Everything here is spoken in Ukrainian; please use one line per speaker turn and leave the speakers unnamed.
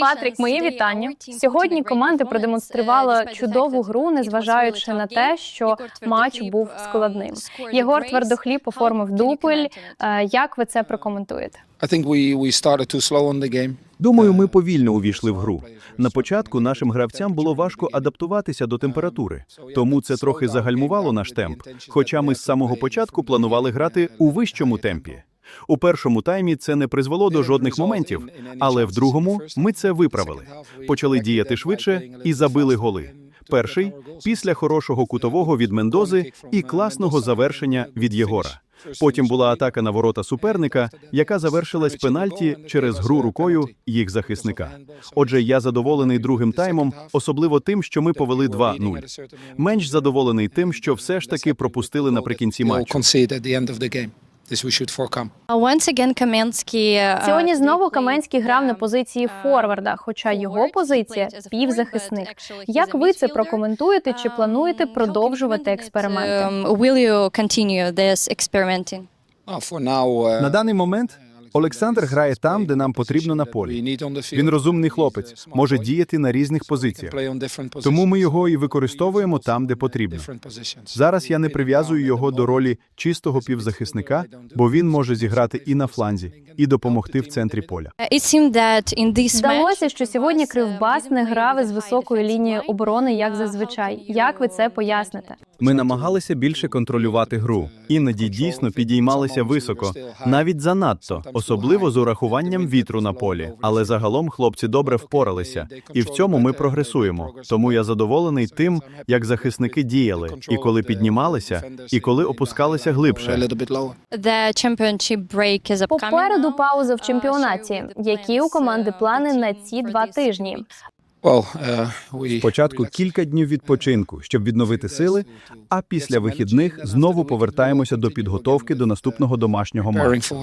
Патрік, мої вітання. Сьогодні команда продемонструвала чудову гру, незважаючи на те, що матч був складним. Єгор Твердохліб оформив дубль. Е, Як ви це прокоментуєте?
The game.
Думаю, ми повільно увійшли в гру. На початку нашим гравцям було важко адаптуватися до температури, тому це трохи загальмувало наш темп. Хоча ми з самого початку планували грати у вищому темпі. У першому таймі це не призвело до жодних моментів, але в другому ми це виправили. Почали діяти швидше і забили голи. Перший після хорошого кутового від Мендози і класного завершення від Єгора. Потім була атака на ворота суперника, яка завершилась пенальті через гру рукою їх захисника. Отже, я задоволений другим таймом, особливо тим, що ми повели 2-0. Менш задоволений тим, що все ж таки пропустили наприкінці матчу.
Concede at the end of the game. This we should forecome.
Сьогодні знову Каменський грав на позиції форварда, хоча його позиція півзахисник. Як ви це прокоментуєте? Чи плануєте продовжувати експерименти?
Will you continue this experimenting?
Oh, for now, uh,
На даний момент Олександр грає там, де нам потрібно на полі. Він розумний хлопець, може діяти на різних позиціях. Тому ми його і використовуємо там, де потрібно. Зараз я не прив'язую його до ролі чистого півзахисника, бо він може зіграти і на фланзі, і допомогти в центрі поля.
Здалося, що сьогодні Кривбас не грав із високою лінією оборони, як зазвичай. Як ви це поясните?
Ми намагалися більше контролювати гру. Іноді дійсно підіймалися високо, навіть занадто, особливо з урахуванням вітру на полі. Але загалом хлопці добре впоралися, і в цьому ми прогресуємо. Тому я задоволений тим, як захисники діяли, і коли піднімалися, і коли опускалися глибше.
Попереду пауза в чемпіонаті. Які у команди плани на ці два тижні?
Uh,
Спочатку кілька днів відпочинку, щоб відновити сили, а після вихідних знову повертаємося до підготовки до наступного домашнього матчу.